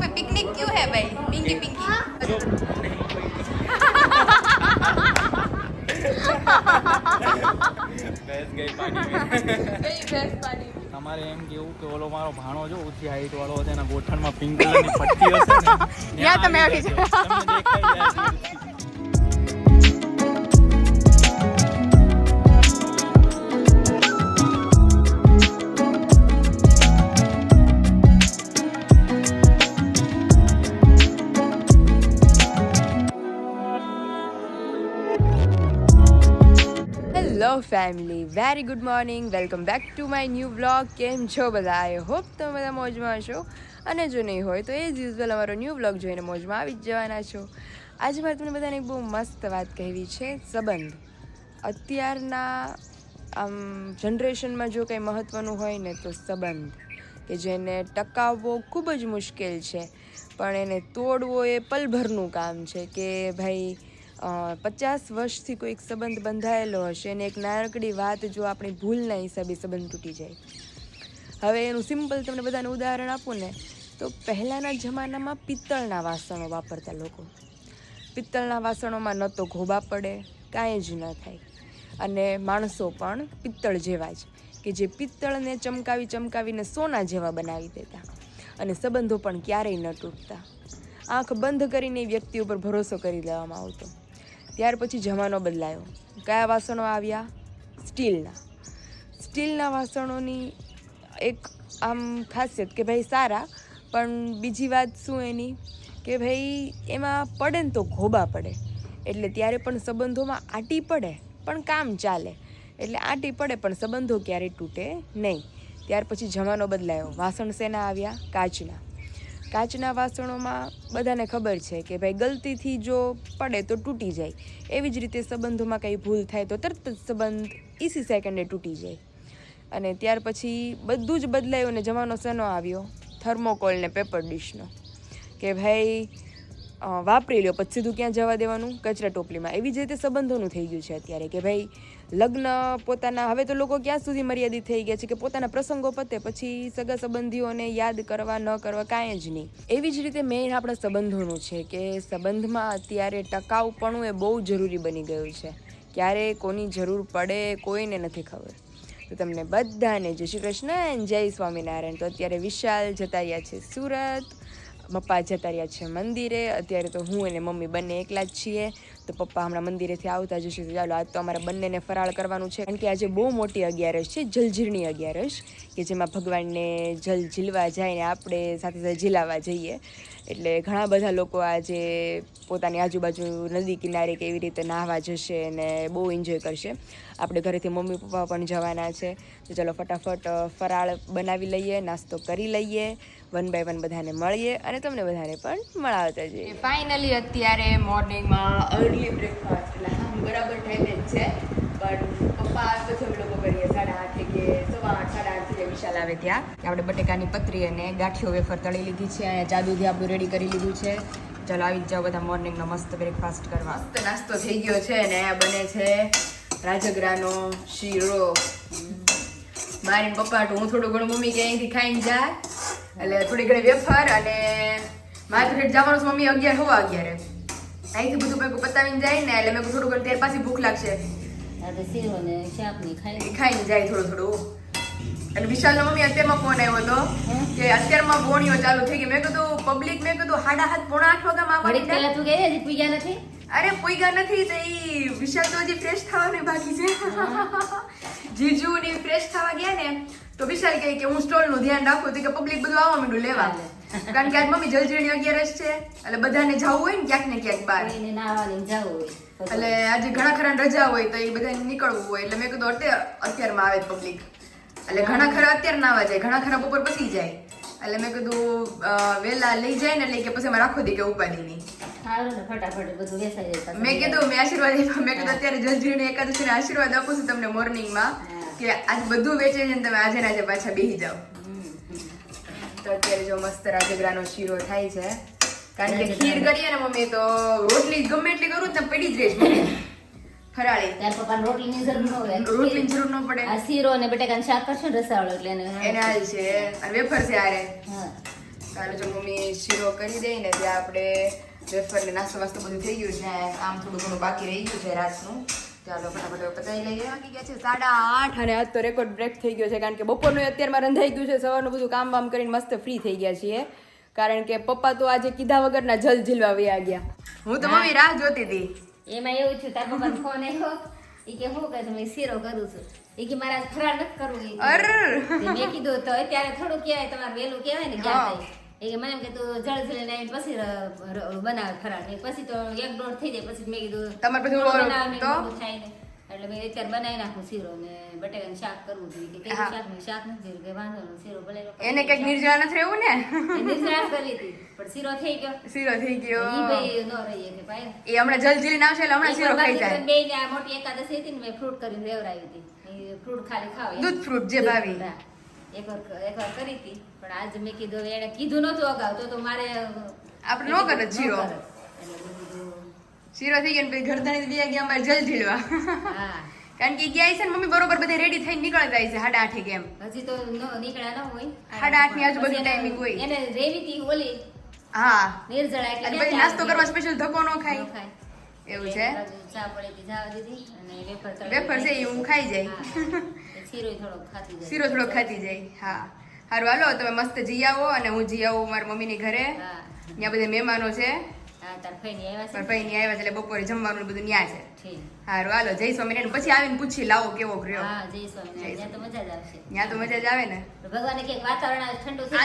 पे पिकनिक क्यों है भाई पिंकी पिंकी ભેંસ ગઈ પાણીમાં. गई भैंस पानी તમારે એમ કેવું કે ઓલો મારો ભાણો જો ઊંચી હાઈટ વાળો છે એના ગોઠણમાં પિંક કલરની પટ્ટી હશે ને ત્યાં તમે આવી જજો. family very good morning welcome back to my new blog કેમ છો બધા? આઈ હોપ તમે બધા મોજમાં હશો. અને જો નહીં હોય તો એ જ યુઝ્યુઅલ અમારો ન્યૂ બ્લોગ જોઈને મોજમાં આવી જ જવાના છો. આજે મારે તમને બધાને એક બહુ મસ્ત વાત કહેવી છે, સંબંધ. અત્યારના, આમ જનરેશનમાં જો કંઈ મહત્ત્વનું હોય ને તો સંબંધ. કે જેને ટકાવવો ખૂબ જ મુશ્કેલ છે. પણ એને તોડવો એ પલભરનું કામ છે કે ભાઈ પચાસ વર્ષથી કોઈક સંબંધ બંધાયેલો હશે અને એક નાનકડી વાત જો આપણી ભૂલના હિસાબે સંબંધ તૂટી જાય. હવે એનું સિમ્પલ તમને બધાને ઉદાહરણ આપું ને, તો પહેલાંના જમાનામાં પિત્તળના વાસણો વાપરતા લોકો. પિત્તળના વાસણોમાં ન તો ઘોબા પડે, કાંઈ જ ન થાય. અને માણસો પણ પિત્તળ જેવા જ, કે જે પિત્તળને ચમકાવી ચમકાવીને સોના જેવા બનાવી દેતા અને સંબંધો પણ ક્યારેય ન તૂટતા. આંખ બંધ કરીને વ્યક્તિ ઉપર ભરોસો કરી લેવામાં આવતો. ત્યાર પછી જમાનો બદલાયો. કયા વાસણો આવ્યા? સ્ટીલના. સ્ટીલના વાસણોની એક આમ ખાસિયત કે ભાઈ સારા, પણ બીજી વાત શું એની? કે ભાઈ એમાં પડે ને તો ઘોબા પડે. એટલે ત્યારે પણ સંબંધોમાં આટી પડે, પણ કામ ચાલે. એટલે આટી પડે, પણ સંબંધો ક્યારેય તૂટે નહીં. ત્યાર પછી જમાનો બદલાયો. વાસણ શેના આવ્યા? કાચના. કાચના વાસણોમાં બધાને ખબર છે કે ભાઈ ગલતીથી જો પડે તો તૂટી જાય. એવી જ રીતે સંબંધોમાં કંઈ ભૂલ થાય તો તરત જ સંબંધ ઈસી સેકન્ડે તૂટી જાય. અને ત્યાર પછી બધું જ બદલાયું અને જમાનો શેનો આવ્યો? થર્મોકોલ ને પેપર ડીશનો. કે ભાઈ વાપરી લ્યો, પછી સીધું ક્યાં જવા દેવાનું? કચરા ટોપલીમાં. એવી જ રીતે સંબંધોનું થઈ ગયું છે અત્યારે કે ભાઈ, લગ્ન પોતાના, હવે તો લોકો ક્યાં સુધી મર્યાદિત થઈ ગયા છે કે પોતાના પ્રસંગો પતે, પછી સગા સંબંધીઓને યાદ કરવા, ન કરવા, કાંઈ જ નહીં. એવી જ રીતે મેઇન આપણા સંબંધોનું છે કે સંબંધમાં અત્યારે ટકાઉપણું એ બહુ જરૂરી બની ગયું છે. ક્યારે કોની જરૂર પડે કોઈને નથી ખબર. તો તમને બધાને જય શ્રી કૃષ્ણ, જય સ્વામિનારાયણ. તો અત્યારે વિશાલ જતા રહ્યા છે સુરત. પપ્પા જતા રહ્યા છે મંદિરે. અત્યારે તો હું અને મમ્મી બંને એકલા જ છીએ. તો પપ્પા હમણાં મંદિરેથી આવતા જશે તો ચાલો આજ તો અમારે બંનેને ફરાળ કરવાનું છે. કારણ કે આજે બહુ મોટી અગિયારસ છે જલઝીરની અગિયારસ, કે જેમાં ભગવાનને જલ ઝીલવા જાય ને આપણે સાથે સાથે ઝીલાવા જઈએ. એટલે ઘણા બધા લોકો આજે પોતાની આજુબાજુ નદી કિનારે કે એવી રીતે નાહવા જશે અને બહુ એન્જોય કરશે. આપણે ઘરેથી મમ્મી પપ્પા પણ જવાના છે. તો ચલો, ફટાફટ ફરાળ બનાવી લઈએ, નાસ્તો કરી લઈએ. વન બાય વન બધાને મળીએ અને તમને બધાને પણ મળાવતા જઈએ. ફાઇનલી અત્યારે મોર્નિંગમાં અર્લી બ્રેકફાસ્ટ એટલે હા બરાબર ટાઈમે જ છે પણ પપ્પા પછી અમે લોકો કરીએ સાડા આઠે કે સવા આઠ સાડા આઠથી વિશાલ આવે ત્યાં આપણે બટેકાની પતરી અને ગાંઠિયો વેફર તળી લીધી છે અહીંયા જાદુથી આપણું રેડી કરી લીધું છે. ચાલો આવી જ જાઓ બધા મોર્નિંગનો મસ્ત બ્રેકફાસ્ટ કરવા. મસ્ત નાસ્તો થઈ ગયો છે અને અહીંયા બને છે રાજગરાનો શીરો. મારી પપ્પા તો હું થોડું ઘણું મમ્મી કે અહીંથી ખાઈને જાય. એટલે થોડી ઘણી વેફર અને માર્કેટ જવાનું મમ્મી અગિયાર હોવા અગિયારે. અહીંથી બધું મેં પતાવીને જાય ને એટલે મેં થોડું ઘણું ત્યાર પાછી ભૂખ લાગશે. એ ખાઈને જાય થોડું થોડું. અને વિશાલનો મમ્મી અત્યારમાં ફોન આવ્યો હતો કે અત્યારમાં બોણીઓ ચાલુ થઈ ગઈ. મેં કીધું પબ્લિક મેં કીધું સાડા હાથ પોણા આઠ વાગ્યામાં આવવાની પહેલા તું ગઈ હજી પૂજા નથી? અરે પોઈગા નથી તો ઈ વિશાલ તો હજી ફ્રેશ થવાની બાકી છે. જીજુ ની ફ્રેશ થવા ગયા ને તો વિશાલ કહે કે હું સ્ટોલનું ધ્યાન રાખું તો કે પબ્લિક બધું આવવા માંડ્યું લેવા. કારણ કે આજ મમ્મી જલજીણી અગિયારસ છે એટલે બધાને જવું હોય ને ક્યાંક ને ક્યાંક બહાર. એટલે આજે ઘણા ખરા રજા હોય તો એ બધાને નીકળવું હોય. એટલે મેં કીધું અત્યારે અત્યારમાં આવે પબ્લિક એટલે ઘણા ખરા અત્યારે ના આવે જાય ઘણા ખરા બપોર પછી જાય. એટલે મેં કીધું વેલા લઈ જાય ને એટલે કે પછી અમારે રાખો દી કે ઉપાડી નહીં. મેં કીધું મેં આશીર્વાદ મેં કીધું અત્યારે જલજીણી એકાદશી ને આશીર્વાદ આપું છું તમને મોર્નિંગમાં કે આજ બધું વેચે છે ને તમે આજે આજે પાછા બેસી જાઓ. તો અત્યારે જો મસ્ત રાજગરાનો શીરો થાય છે. કારણ કે ખીર કરીએ ને મમ્મી તો રોટલી ગમે એટલી કરું ને પડી જ રહીશ મમ્મી. ફરાળી. તાર પપ્પાને રોટલીની જરૂર ન હોય. જરૂર ન પડે. આ શીરો અને બટેકાનું શાક કરશો ને રસાવાળો એટલે એને છે. અને વેફર છે આરે કાલે જો મમ્મી શીરો કરી દે ને ત્યાં આપણે વેફર ને નાસ્તો વાસ્તો બધું થઈ ગયું છે. આમ થોડું ઘણું બાકી રહી ગયું છે રાતનું. ચાલો ફટાફટ પતાવી લઈએ. વાગી ગયા છે સાડા આઠ. અને આજ તો રેકોર્ડ બ્રેક થઈ ગયો છે કારણ કે બપોરનું અત્યારમાં રંધાઈ ગયું છે સવારનું બધું કામ વામ કરીને મસ્ત ફ્રી થઈ ગયા છીએ. કારણ કે પપ્પા તો આજે કીધા વગરના જલ ઝીલવા વયા ગયા. હું તો મમ્મી રાહ જોતી હતી. એમાં એવું થયું તાર પપ્પાનો ફોન આવ્યો. એ કે હું કે તમે શીરો કરું છું? એ કે મારા ફરાળ નથી કરવું. મેં કીધું તો અત્યારે થોડું કહેવાય તમારે વહેલું કહેવાય ને. ક્યાં થાય? એ મને એમ કે તું જળ જળ ને પછી બનાવે ફરાળ ને પછી તો એક દોઢ થઈ જાય. પછી મેં કીધું તમારે પછી બનાવે તો? થાય ને. એટલે મેં અત્યારે બનાવી નાખું શીરો ને બટેકાનું શાક કરવું જોઈએ કે શાક શાક નથી કે વાંધો નહીં શીરો ભલે એને કંઈક નિર્જળા નથી રહેવું ને? નિર્જળા કરી હતી પણ શીરો થઈ ગયો. શીરો થઈ ગયો. ઈ ભાઈ ન રહીએ કે ભાઈ. એ હમણાં જલ ઝીલીને આવશે એટલે હમણાં શીરો ખાઈ જાય. બે ને આ મોટી એકાદશી હતી ને મેં ફ્રૂટ કરીને લેવડાવી હતી. ફ્રૂટ ખાલી ખાવ. દૂધ ફ્રૂટ જે ભાવી. એક વાર એક વાર કરી હતી. પણ આજ મેં કીધું એને કીધું નતું અગાઉ તો તો મારે આપણે નો કરે. ન કીધું, શીરો થઈ ગયો ને પછી ઘરધાણી બી ગયા અમારે જલ ઝીલવા કારણ કે ગયા છે ને મમ્મી બરોબર બધે રેડી થઈને નીકળતા જાય છે સાડા આઠે કેમ. હજી તો નીકળ્યા ન હોય. સાડા આઠની આજુબાજુ આજુ એને- ટાઈમિંગ હોય. એને રેવી હતી ઓલી. હા. નિર્જળા એટલે પછી નાસ્તો કરવા? સ્પેશિયલ ધક્કો ન ન ખાય. એવું છે? ચા પડી જવા દીધી. અને વેફર વેફર છે એ હું ખાઈ જાય. શીરો થોડો ખાતી જાય. શીરો થોડો ખાતી જાય હા. સારું હાલો તમે મસ્ત જી આવો અને હું જી આવું મારી મમ્મીની ઘરે. ત્યાં બધા મહેમાનો છે. ફઈની આવ્યા છે? એટલે બપોરે જમવાનું બધું ન્યા છે. હારું હાલો જય સ્વામિનારાયણ. પછી આવીને પૂછી લાવો કેવો રહ્યો. ત્યાં તો મજા જ આવે ને. ભગવાન કે વાતાવરણ ઠંડુ થઈ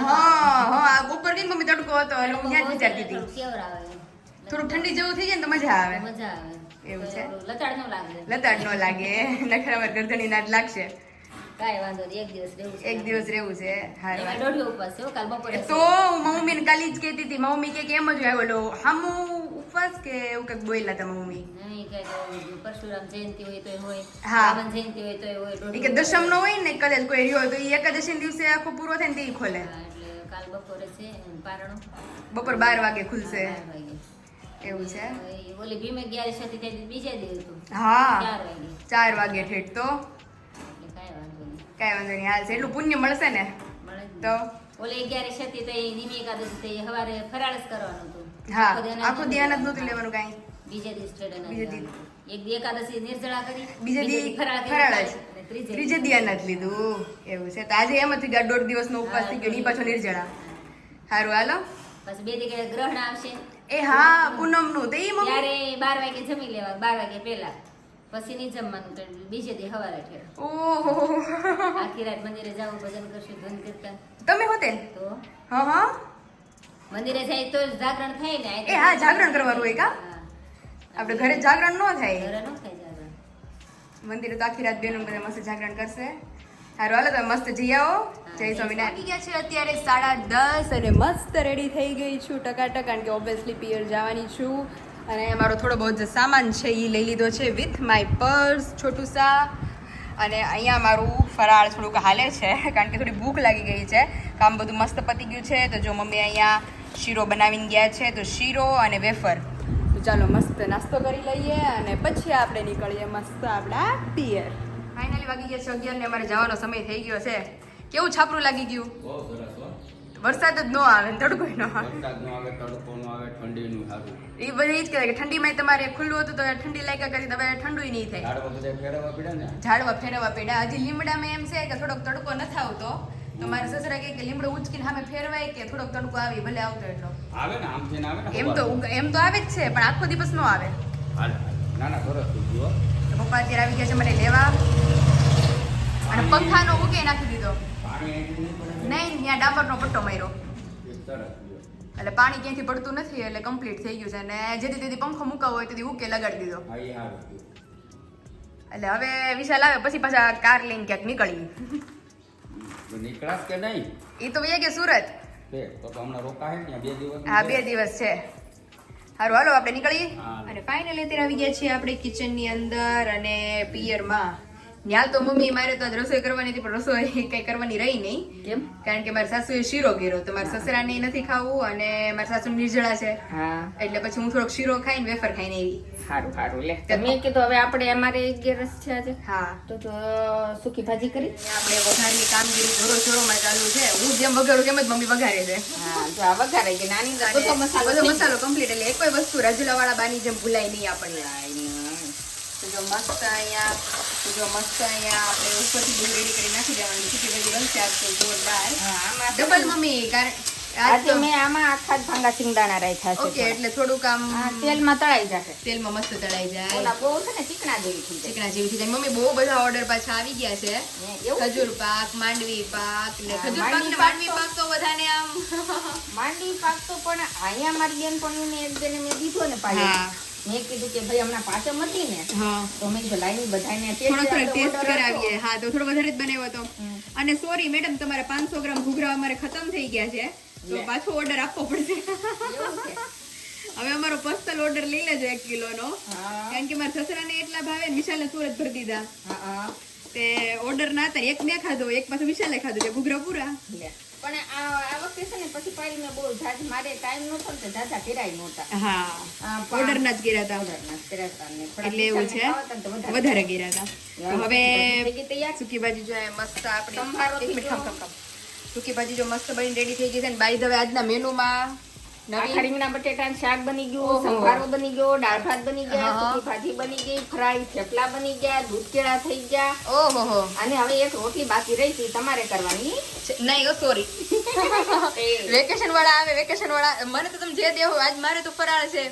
હા હા બપોર કઈ મમ્મી તડકો હતો. એટલે હું ત્યાં વિચારતી હતી. થોડું થોડુંક ઠંડી જેવું થઈ જાય ને તો મજા આવે. મજા આવે. એવું છે? લતાડ ન લાગે. લતાડ ન લાગે. નખરા મારી ગરદણી ના જ લાગશે. કાંઈ વાંધો નહીં એક દિવસ રહેવું છે. એક દિવસ રહેવું છે હારું એમાં ઉપવાસ છે કાલ બપોરે તો મમ્મી ને કાલી જ કહેતી હતી મમ્મી કે કેમ જ હોય ઓલો હામુ ઉપવાસ કે એવું કંઈક બોલ્યા હતા મમ્મી? પરશુરામ જયંતિ હોય તોય હોય હા. જયંતિ હોય તોય હોય કે દશમ નો હોય ને કદાચ કોઈ રહ્યો હોય તો એ એકાદશી દિવસે આખો પૂરો થાય ને તે ખોલે. કાલ બપોરે છે પારણું. બપોર બાર વાગે ખુલશે. એવું છે? ઓલી ભીમે ત્યારે બીજા દિવસ હા. ચાર વાગે ઠેઠ તો. કઈ વાંધો નહીં. હાલ છે એટલું પુણ્ય મળશે ને તો? ઓલે અગિયારસ છે તો એ એકાદશી તો સવારે ફરાળ જ કરવાનું હતું. હા આખો ધ્યાન જ નહોતું લેવાનું કાંઈ. બીજા દિવસ ઠેડ બીજા એક એકાદશી નિર્જળા કરી બીજે દી ફરાળ ફરાળ જ ત્રીજે ધ્યાન જ લીધું. એવું છે. તો આજે એમ જ ગયા. દોઢ દિવસનો ઉપવાસ થઈ ગયો. ઈ પાછો નિર્જળા. સારું હાલો. પછી બે દી ગ્રહણ આવશે. એ હા પૂનમનું તો ઈ મમ્મી ત્યારે બાર વાગે જમી લેવા બાર વાગે પહેલા. પછી નહીં જમવાનું તો બીજે દે હવારે ઠેર ઓહો. આખી રાત મંદિરે જાવું ભજન કરશું ધન કીર્તન. તમે હોતે? તો? હા હા. મંદિરે જાય તો જાગરણ થાય ને એ હા, જાગરણ કરવાનું હોય કા? હા. આપણે ઘરે જાગરણ ન થાય. ઘરે ન થાય જાગરણ. મંદિરે તો આખી રાત બેનું બધા મસ્ત જાગરણ કરશે. હારું હાલો તમે મસ્ત જઈ આવો. જય સ્વામિનારાયણ. ગયા છે અત્યારે સાડા દસ અને મસ્ત રેડી થઈ ગઈ છું ટકાટક કારણ કે ઓબ્વિયસલી પિયર જવાની છું. અને મારો થોડો બહુ જ સામાન છે એ લઈ લીધો છે વિથ માય પર્સ છોટું સા. અને અહીંયા મારું ફરાળ થોડુંક હાલે છે, કારણ કે થોડી ભૂખ લાગી ગઈ છે. કામ બધું મસ્ત પતી ગયું છે. તો જો મમ્મી અહીંયા શીરો બનાવીને ગયા છે, તો શીરો અને વેફર. તો ચાલો મસ્ત નાસ્તો કરી લઈએ અને પછી આપણે નીકળીએ મસ્ત આપણા પિયર ફાઇનલી વાગી ગયા છે અગિયાર ને, અમારે જવાનો સમય થઈ ગયો છે. કેવું છાપરું લાગી ગયું? વરસાદ જ ન આવે તડકો ન આવે. વરસાદ નો આવે તડકો નો આવે ઠંડી નું સારું. એ બધી જ કહેવાય કે ઠંડીમાં તમારે ખુલ્લું હતું તો ઠંડી લાગ્યા કરી તમારે ઠંડુ નહીં થાય. ઝાડવા બધા ફેરવવા પડે ને? ઝાડવા ફેરવવા પડ્યા. હજી લીમડામાં એમ છે કે થોડોક તડકો નથી આવતો તો. મારા સસરા કહે કે લીમડો ઉચકીને સામે ફેરવાય કે થોડોક તડકો આવી ભલે આવતો એટલો. આવે ને આમ થઈને આવે ને એમ તો એમ તો આવે જ છે પણ આખો દિવસ ન આવે. ના ના સરસ પપ્પા અત્યારે આવી ગયા છે મને લેવા. અને પંખાનો ઉકે નાખી દીધો. પાણી નહીં ત્યાં ડામરનો પટ્ટો માર્યો. એટલે પાણી ક્યાંયથી પડતું નથી એટલે કમ્પ્લીટ થઈ ગયું છે. અને જેથી તેથી પંખો મુકાવો હોય તેથી ઉકે લગાડી દીધો. એટલે હવે વિશાલ આવે પછી પાછા કાર લઈને ક્યાંક નીકળી નીકળાશ કે નહીં? એ તો એ કે સુરત. હા બે દિવસ છે. સારું હાલો આપણે નીકળીએ. અને ફાઇનલી અત્યારે આવી ગયા છીએ આપણે કિચનની અંદર અને પિયરમાં. ન્યાલ તો મમ્મી મારે તો રસોઈ કરવાની હતી પણ રસોઈ કઈ કરવાની રહી નહીં. કેમ? કારણ કે મારા સાસુએ શીરો કર્યો તો મારા સસરાને નથી ખાવું અને મારા સાસુ નિર્જળા છે. હા. એટલે પછી હું થોડોક શીરો ખાઈને વેફર ખાઈને એવી સારું સારું લે તમે કીધું હવે આપણે અમારે અગિયારસ છે આજે. હા. તો તો સુખી ભાજી કરી? આપણે વઘારની કામગીરી જોરો જોરોમાં ચાલુ છે. હું જેમ વઘારું તેમ જ મમ્મી વઘારે છે. હા જો આ વઘારે કે નાની તો મસાલો બધો મસાલો કમ્પ્લીટ એટલે એક વસ્તુ રાજુલા વાળા બાની જેમ ભૂલાય નહીં આપણને. જો મસ્ત અહીંયા જો મસ્ત અહીંયા આપણે ઉપરથી બધું રેડી કરી નાખી દેવાનું છે ભાજી બનશે આજ તો જોરદાર. ડબલ મમ્મી કારણ આજે મેં આમાં આખા જ ભાંગા સિંગદાણા રાખ્યા છે ઓકે એટલે થોડુંક આમ તેલમાં તળાઈ જશે. તેલમાં મસ્ત તળાઈ જાય. ઓલા બહુ છે ને ચીકણા જેવી થઈ ચીકણા જેવી થઈ જાય. મમ્મી બહુ બધા ઓર્ડર પાછા આવી ગયા છે. ખજૂર પાક માંડવી પાક ને ખજૂર પાક ને માંડવી પાક તો બધાને આમ માંડવી પાક તો પણ અહીંયા મારી બેનપણીને એક બેને મેં દીધો ને હા. મેં કીધું કે ભાઈ હમણાં પાંચમ હતી ને તો મેં કીધું લાઈની બધાને થોડો થોડો ટેસ્ટ કરાવીએ. હા તો થોડો વધારે જ બનાવ્યો હતો. અને સોરી મેડમ તમારા પાંચસો ગ્રામ ઘૂઘરા અમારે ખતમ થઈ ગયા છે. તો પાછો ઓર્ડર આપવો પડશે. હવે અમારો પસ્તલ ઓર્ડર લઈ લેજો એક કિલો નો કારણ કે મારા સસરાને એટલા ભાવે વિશાલે સુરત ભરી દીધા. તે ઓર્ડર ના હતા એક મેં ખાધો એક પાછું વિશાલે ખાધો. છે ઘૂઘરા પૂરા. પણ આ વખતે છે ને પછી પાડી મેં બહુ જાજ મારે ટાઈમ નહોતો ને તો જાજા કર્યા નહોતા. હા. ઓર્ડર ના જ કર્યા હતા. ઓર્ડરના જ કર્યા હતા ને એટલે એવું છે. વધારે. કર્યા. હતા. હવે તૈયાર? સૂકી ભાજી જો મસ્ત આપણે સંભારો એક મિનિટ. સૂકી ભાજી જો મસ્ત બની રેડી થઈ ગઈ છે ને બાય ધ આજના મેનુમાં રીંગણા બટેટાનું શાક બની ગયું સંભારો બની ગયો દાળ ભાત બની ગયા સૂકી ભાજી બની ગઈ ફ્રાય થેપલા બની ગયા દૂધ કેળા થઈ ગયા. ઓહો અને હવે એક રોટલી બાકી રહી છે તમારે કરવાની. નહીં સોરી વેકેશન વાળા આવે વેકેશન વાળા મને તો તમે જે દેવો આજ મારે તો ફરાળ છે.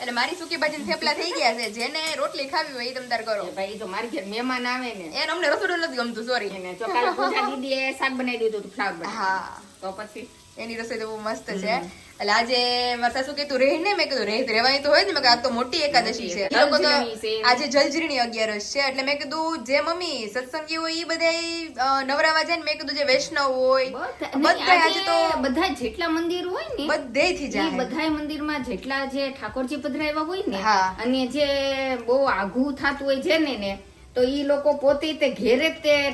એટલે મારી સૂકી ભાજી થેપલા થઈ ગયા છે જેને રોટલી ખાવી હોય એ તમ તાર કરો. ભાઈ તો મારી ઘેર મહેમાન આવે ને. એને અમને રસોડું નથી ગમતું સોરી એને જો કાલે પૂજા દીદીએ શાક બનાવી દીધું હતું ફ્લાવર હા. તો પછી? એની રસોઈ તો બહુ મસ્ત છે. એટલે આજે મારા સાસુ કીધું રહી ને? મેં કીધું રહી રહેવાની તો હોય ને મેં આ તો મોટી એકાદશી છે. એ લોકો તો આજે જલજીરણી અગિયારસ છે એટલે મેં કીધું જે મમ્મી સત્સંગી હોય એ બધા નવરાવા જાય ને મેં કીધું જે વૈષ્ણવ હોય બધા બધા આજે તો બધા જેટલા મંદિર હોય ને બધેથી થી જાય. બધાય મંદિરમાં જેટલા જે ઠાકોરજી પધરાવ્યા હોય ને અને જે બહુ આઘું થાતું હોય છે ને ને તો ઈ લોકો પોતે તે ઘેરે તે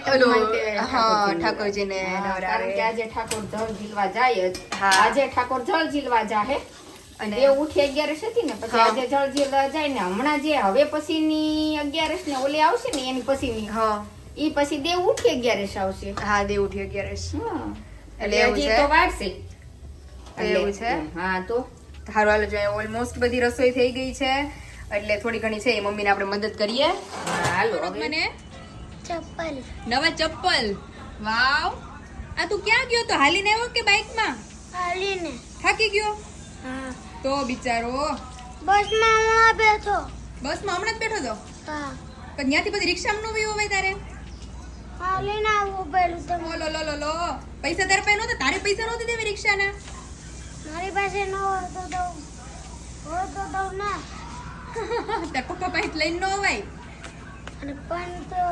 ઠાકોરજીને. કારણ કે આજે ઠાકોર જળ ઝીલવા જાય જ. આજે ઠાકોર જળ ઝીલવા જાહે. અને- એ ઉઠી અગિયારસ હતી ને પછી આજે જળ ઝીલવા જાય ને હમણાં જે હવે પછીની અગિયારસ ને ઓલી આવશે ને એની પછીની. હા. ઈ પછી દેવ ઉઠી અગિયારસ આવશે. હા દેવ ઉઠી અગિયારસ. એટલે હજી છે? તો વાર છે એવું છે? હા તો? હારું હાલો જો ઓલમોસ્ટ બધી રસોઈ થઈ ગઈ છે. એટલે થોડી ઘણી છે એ મમ્મીને આપણે મદદ કરીએ. હા, હાલો મને ચપ્પલ. નવા ચપ્પલ. વાવ. આ તું ક્યાં ગયો તો? હાલીને આવ્યો કે બાઇકમાં? હાલીને. થાકી ગયો? હા. તો બિચારો. બસમાં હમણાં બેઠો. બસમાં હમણાં જ બેઠો તો? હા. પણ ત્યાંથી પછી રિક્ષામાં નું વ્યૂ હોય તારે? હાલીને આવું પેલું તો લો લો લો લો. પૈસા તારે પાસે નહોતા? તારે પૈસા નહોતી દેવી રિક્ષાના? મારી પાસે ન હોય તો દઉં હોય તો દઉં ના. તાર પપ્પા પાસે લઈને ન અવાય. અને પણ તો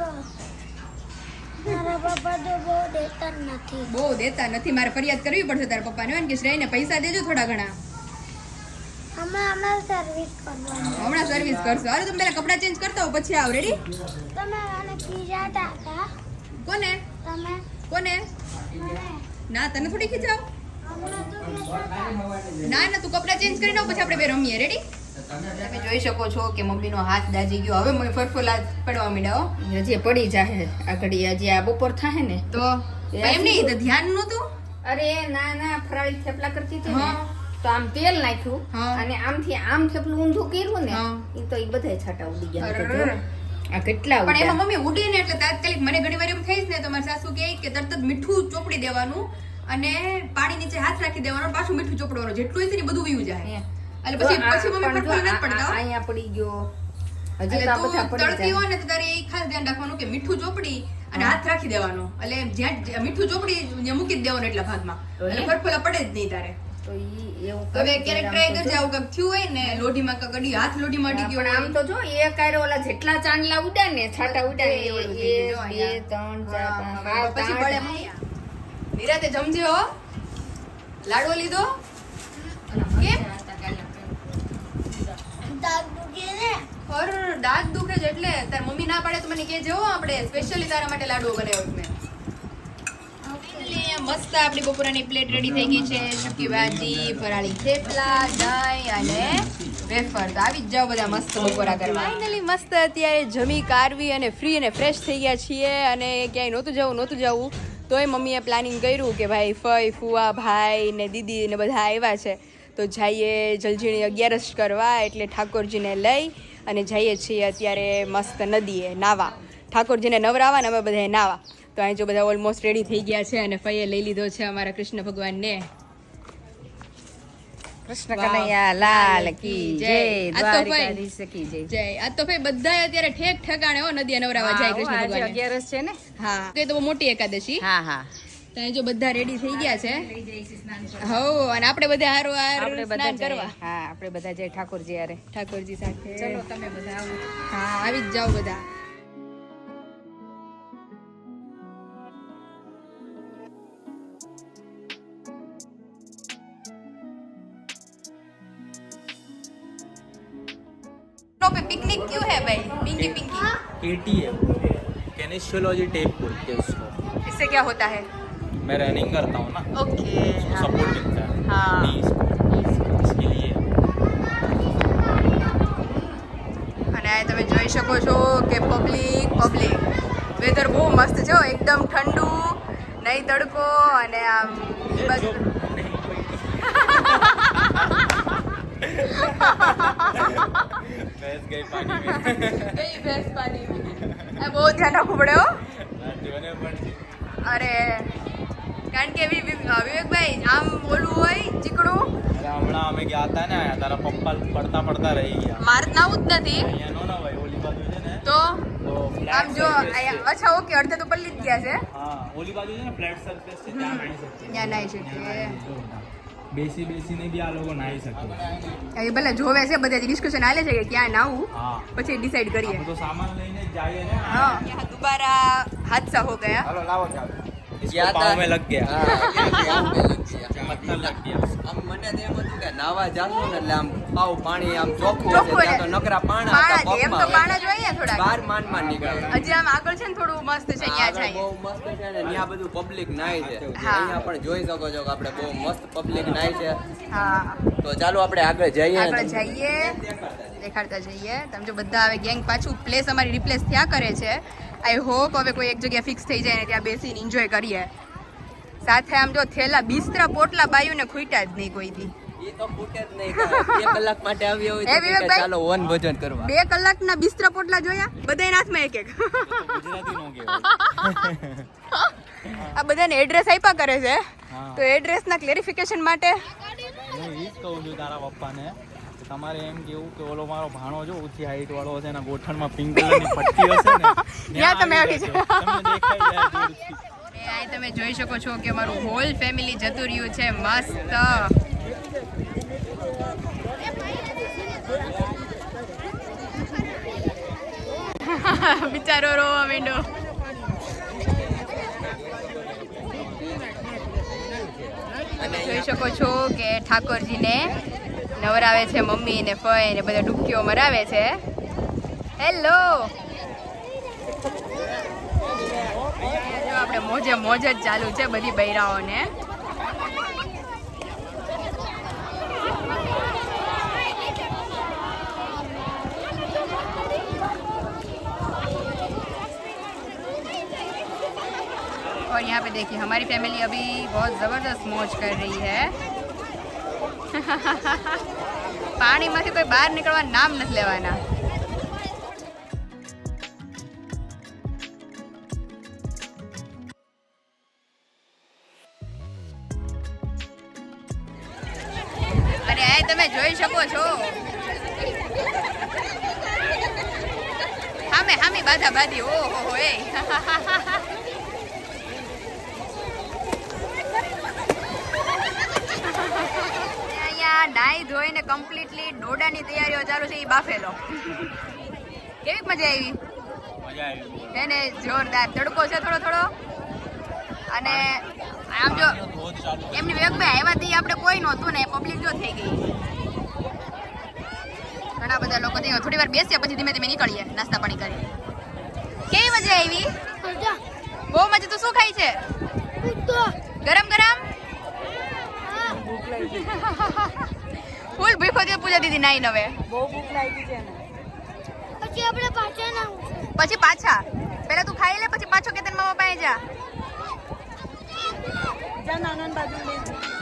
મારા પપ્પા તો બહુ દેતા નથી. બહુ દેતા નથી. મારે ફરિયાદ કરવી પડશે તારા પપ્પાને. કે શ્રેયને પૈસા દેજો થોડા ઘણા. હમણાં હમણાં સર્વિસ કરવાની. હમણાં સર્વિસ કરશો. અરે તમે પેલા કપડાં ચેન્જ કરતા હો પછી આવ. રેડી તમે મને ખીજાતા હતા કોને? તમે? કોને? ના તને થોડી હતા ના ના તું કપડાં ચેન્જ કરી નાખ પછી આપણે બે રમીએ. રેડી તમે જોઈ શકો છો કે મમ્મીનો હાથ દાજી ગયો. હવે મને ફરફોલા પડવા મીડાઓ હજી પડી જાય આ ઘડી હજી આ બપોર થાય ને. તો એમ નહીં તો ધ્યાન નહોતું? અરે ના ના ફરાળી થેપલા કરતી હતી ને. તો આમ તેલ નાખ્યું અને આમથી આમ થેપલું ઊંધું કર્યું ને એ તો એ બધા છાંટા ઉડી ગયા. આ કેટલા પણ એમાં મમ્મી ઉડી ને એટલે તાત્કાલિક મને ઘણી વાર એમ થઈ ને તો મારી સાસુ કહે કે તરત જ મીઠું ચોપડી દેવાનું અને પાણી નીચે હાથ રાખી દેવાનો પાછું મીઠું ચોપડવાનું. જેટલું હશે ને બધું વયું જાય. એટલે પછી પછી મમ્મી પડતા. અહીંયા પડી ગયો. હજી તો આ તળતી હોય ને તો તારે એ ખાસ ધ્યાન રાખવાનું કે મીઠું ચોપડી અને હાથ રાખી દેવાનો. એટલે જ્યાં જ્યાં મીઠું ચોપડી મૂકી દેવાનું એટલા ભાગમાં. એટલે એ? પડે જ નહીં તારે. તો ઈ એવું હવે ક્યારેક આમ ટ્રાય તો કરજે આવું કંઈક થયું હોય ને લોઢીમાં કાંઈક હાથ લોઢીમાં અડી ગયો આમ તો જો એ કાયરો ઓલા જેટલા ચાંદલા ઉડા ને છાટા ઉડા ને બે ત્રણ ચાર પછી પડે નિરાતે જમજે હો. લાડવો લીધો કેમ દાગ દુખે ને અર દાંત દુખે છે એટલે તાર મમ્મી ના પાડે તો મને કે જેવો આપણે સ્પેશિયલી તારા માટે લાડવો બનાવ્યો મેં. મસ્ત આપણી બપોરાની પ્લેટ રેડી થઈ ગઈ છે સૂકી ભાજી ફરાળી થેપલા દહીં અને વેફર. તો આવી જ જાઓ બધા મસ્ત બપોરા કરવા. ફાઇનલી મસ્ત અત્યારે જમી કારવી અને ફ્રી અને ફ્રેશ થઈ ગયા છીએ અને ક્યાંય નહોતું જવું નહોતું જવું તોય મમ્મીએ પ્લાનિંગ કર્યું કે ભાઈ ફઈ ફુવા ભાઈ ને દીદી ને બધા આવ્યા છે. તો જઈએ જલજીણી અગિયારસ કરવા એટલે ઠાકોરજીને લઈ અને જઈએ છીએ અત્યારે મસ્ત નદીએ નાવા. ઠાકોરજીને નવરાવા ને અમે બધા નાવા. તો અહીં જો બધા ઓલમોસ્ટ રેડી થઈ ગયા છે અને ફઈએ લઈ લીધો છે અમારા કૃષ્ણ ભગવાનને. કૃષ્ણ. કનૈયા લાલ કી જય. દ્વારિકાધીશ કી જય. જય. આ તો ભાઈ બધા અત્યારે ઠેક ઠેકાણે હો નદીએ નવરાવા જાય કૃષ્ણ ભગવાન અગિયારસ છે ને? હા. કે તો મોટી એકાદશી. હા હા. તો અહીં જો બધા રેડી થઈ ગયા છે હો અને આપણે બધા હારો હાર આપણે બધા સ્નાન જઈએ. કરવા હા આપણે બધા જય ઠાકોરજી હારે ઠાકોરજી સાથે ચલો તમે બધા આવો હા આવી જ જાઓ બધા पे पिकनिक क्यों है भाई Pinky Pinky KTM kinesiology tape बोलते हैं उसको इससे क्या होता है मैं रनिंग करता हूँ ना ओके उसको सपोर्ट मिलता है हाँ। knees को। इसके लिए અને આ તમે જોઈ શકો છો કે પબ્લિક પબ્લિક વેધર બહુ મસ્ત છે હો, એકદમ ઠંડુ નહીં તડકો અને આમ ઈ બાજુ भैंस गई पानी में કઈ ભેંસ પાણી આ બહુ ધ્યાન રાખવું પડે હો જોને પણ છે. અરે કારણ કે વિવેકભાઈ આમ ઓલું હોય ચીકણું? હમણાં અમે ગયા હતા ને તારા પપ્પા પડતા પડતા રહી ગયા. મારે નાવું જ નથી. અહીંયા નો ના ભાઈ ઓલી બાજુ છે ને? તો? આમ જો અચ્છા ઓકે અડધે તો પલ્લી જ ગયા છે. હા ઓલી બાજુ છે ને ફ્લેટ સરફેસ છે ત્યાં નાઈ શકે ત્યાં નાઈ શકે બેસી બેસીને બી આ લોકો નાહી શકે. એ ભલે જોવે છે બધા ડિસ્કશન આલે છે કે ક્યાં નાવું પછી ડિસાઈડ કરીએ. તો સામાન લઈને જઈએ ને. હા દુબારા હાદસા હો ગયા. હાલો લાવો ચાલો. ગયા તા અમે લગ ગયા આમ મને તો એમ હતું કે નાવા જાશું ને એટલે આમ પાવ પાણી આમ ચોખ્ખું છે ત્યાં તો નકરા પાણા હતા પગમાં. બાર માન માન નીકળે. હજી આમ આગળ છે ને થોડું મસ્ત છે ત્યાં જાય. બહુ મસ્ત છે ને ત્યાં બધું પબ્લિક નાય છે. અહીંયા પણ જોઈ શકો છો કે આપણે બહુ મસ્ત પબ્લિક નાય છે. હા. તો ચાલો આપણે આગળ જઈએ. આગળ જઈએ. દેખાડતા જઈએ. તમે જો બધા હવે ગેંગ પાછું પ્લેસ અમારી રિપ્લેસ થયા કરે છે. આઈ હોપ હવે કોઈ એક જગ્યાએ ફિક્સ થઈ જાય ને ત્યાં બેસીને એન્જોય કરીએ. સાથે આમ જો થેલા બિસ્તરા પોટલા બાયુને ખૂટ્યા જ નહીં કોઈ દી. બે કલાક બિસ્તરા પોટલા જોયા? હાથમાં એક નો આ બધાને એડ્રેસ આપ્યા કરે છે. તો એડ્રેસના ક્લેરિફિકેશન માટે? હું એ જ કહું છું તારા પપ્પાને. કે તમારે એમ કેવું કે ઓલો મારો ભાણો જો ઊંચી હાઈટ વાળો હશે એના ગોઠણમાં પિંક કલરની પટ્ટી હશે ને ત્યાં તમે આવી જાય તમે જોઈ શકો છો કે મારું હોલ ફેમિલી જતું રહ્યું છે મસ્ત. બિચારો રોવા માંડ્યો જોઈ શકો છો કે ઠાકોરજીને નવરાવે છે મમ્મી ને ફઈ ને બધા ડૂબકીઓ મરાવે છે હેલો જો આપણે મોજે મોજ જ ચાલુ છે બધી બૈરાઓને और यहाँ पे देखिए हमारी फैमिली अभी बहुत ज़बरदस्त मौज कर रही है પાણીમાંથી કોઈ બહાર નીકળવા નામ નથી લેવાના. કમ્પ્લીટલી ડોડાની તૈયારીઓ ચાલુ છે એ બાફેલો. કેવી મજા આવી? મજા આવી. છે ને જોરદાર. તડકો છે થોડો થોડો. અને આમ જો એમની વિવેકભાઈ આવ્યાથી આપણે કોઈ નહોતું ને પબ્લિક જો થઈ ગઈ. ઘણા બધા લોકો ત્યાં થોડી વાર બેસીએ પછી ધીમે ધીમે નીકળીએ નાસ્તા પાણી કરી કેવી મજા આવી? બહુ મજા. તું શું ખાઈ છે? ગરમ ગરમ? ફૂલ ભીખો છે પૂજા દીદી નાઈ નવે. બહુ પછી આપણે પાછા ના પછી પાછા? પેલા તું ખાઈ લે પછી પાછો કેતન મામા પાસે જા. Finally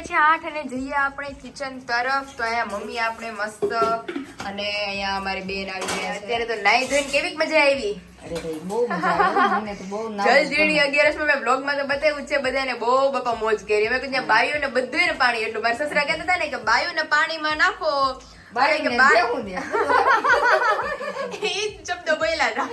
અત્યારે વાગી ગયા છે આઠ અને જઈએ આપણે કિચન તરફ. તો અહીંયા મમ્મી આપણે મસ્ત અને અહીંયા અમારી બેન આવી ગયા અત્યારે તો નાઈ ધોઈને કેવી મજા આવી? જલજીણી અગિયારસમાં મેં બ્લોગમાં તો બતાવ્યું છે બધાને બહુ બાપા મોજ કરી. અમે બાયું ને બધું પાણી. એટલું મારા સસરા કહેતા હતા ને કે બાયું ને પાણીમાં નાખો. બાઈ કે ને બા- બેહું એ જ બોલ્યા હતા.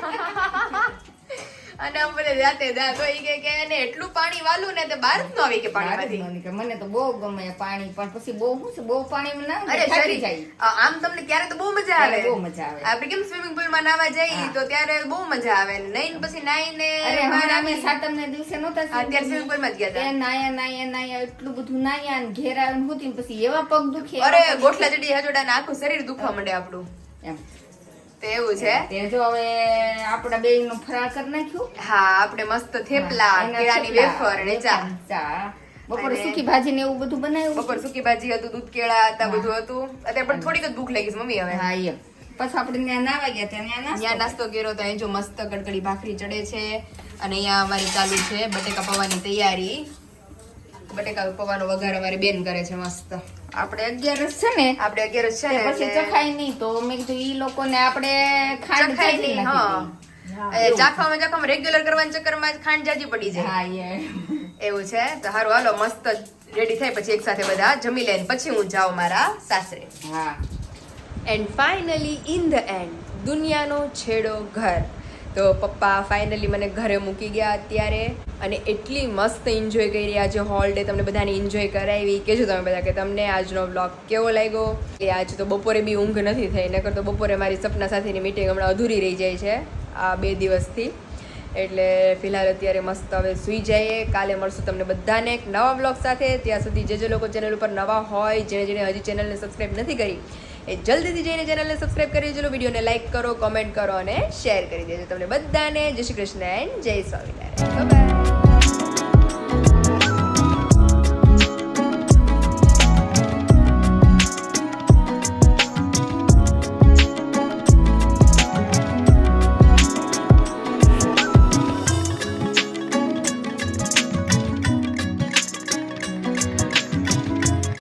અને અમે બધા જાતે જા તો ઈ કે કે એને એટલું પાણી વાલું ને તે બહાર જ ન આવી કે મારી મને તો બહુ ગમે પાણી પણ પછી બહુ શું છે બહુ પાણી ના અરે શરી જાય. આમ તમને ક્યારે તો બહુ મજા આવે. બહુ મજા આવે. આપણે કેમ સ્વિમિંગ પુલમાં નાવા જઈએ તો ત્યારે બહુ મજા આવે. નહીં પછી નાઈને અરે બહાર અમે સાતમ ને દિવસે નહોતા અત્યારે સ્વિમિંગ પુલમાં જ ગયા હતા. નાયા નાયા નાયા એટલું બધું નાયા ને ઘેર આવીને હુતી પછી એવા પગ દુખે અરે ગોઠલા ચડી હજોડા ને આખું શરીર દુખવા માંડે આપણું. એમ. તો એવું છે? તે જો હવે આપણા બે નું ફરાળ કરી નાખ્યું. હા આપણે મસ્ત થેપલા કેળાની વેફર ને ચા. ચા. બપોરે સુકી ભાજી ને એવું બધું બનાવ્યું બપોર સુકી ભાજી હતું દૂધ કેળા હતા બધું હતું. અત્યારે પણ થોડીક જ ભૂખ લાગી છે મમ્મી હવે. હા એમ. પછી આપણે ત્યાં નાવા ગયા ત્યાં ત્યાં નાસ્તો નાસ્તો કર્યો તો અહીં જો મસ્ત કડકડી ભાખરી ચડે છે. અને અહીંયા અમારી ચાલુ છે બટેકા પૌવાની તૈયારી. બટેકા પૌવાનો વઘાર અમારી બેન કરે છે મસ્ત. આપણે અગિયારસ છે ને આપણે અગિયારસ છે પછી ચખાય નહીં તો મેં કીધું ઈ લોકોને આપણે ખાંડ ચખાય નહીં, હા. ચાખવામાં ચાખવામાં રેગ્યુલર કરવાના ચક્કરમાં ખાંડ જાજી પડી જાય. હા એવું છે? તો હારું હાલો મસ્ત રેડી થાય પછી એક સાથે બધા જમી લે પછી હું જાઉં મારા સાસરે. હા. And finally in the end દુનિયાનો છેડો ઘર. તો પપ્પા ફાઇનલી મને ઘરે મૂકી ગયા અત્યારે અને એટલી મસ્ત એન્જોય કરી આજે હોલ ડે તમને બધાને એન્જોય કરાવી કહેજો તમે બધા કે તમને આજનો બ્લોગ કેવો લાગ્યો? કે આજ તો બપોરે બી ઊંઘ નથી થઈ, નકર તો બપોરે મારી સપના સાથેની મીટિંગ હમણાં અધૂરી રહી જાય છે આ બે દિવસથી. એટલે ફિલહાલ અત્યારે મસ્ત હવે સૂઈ જઈએ. કાલે મળશું તમને બધાને એક નવા બ્લોગ સાથે. ત્યાં સુધી જે જે લોકો ચેનલ ઉપર નવા હોય જેણે જેણે હજી ચેનલને સબસ્ક્રાઈબ નથી કરી એ જલ્દીથી જઈને ચેનલને સબસ્ક્રાઈબ કરી દેજો, વિડીયોને લાઈક કરો કોમેન્ટ કરો અને શેર કરી દેજો. તમને બધાને જય શ્રી કૃષ્ણ એન્ડ જય સ્વામિનારાયણ. બાય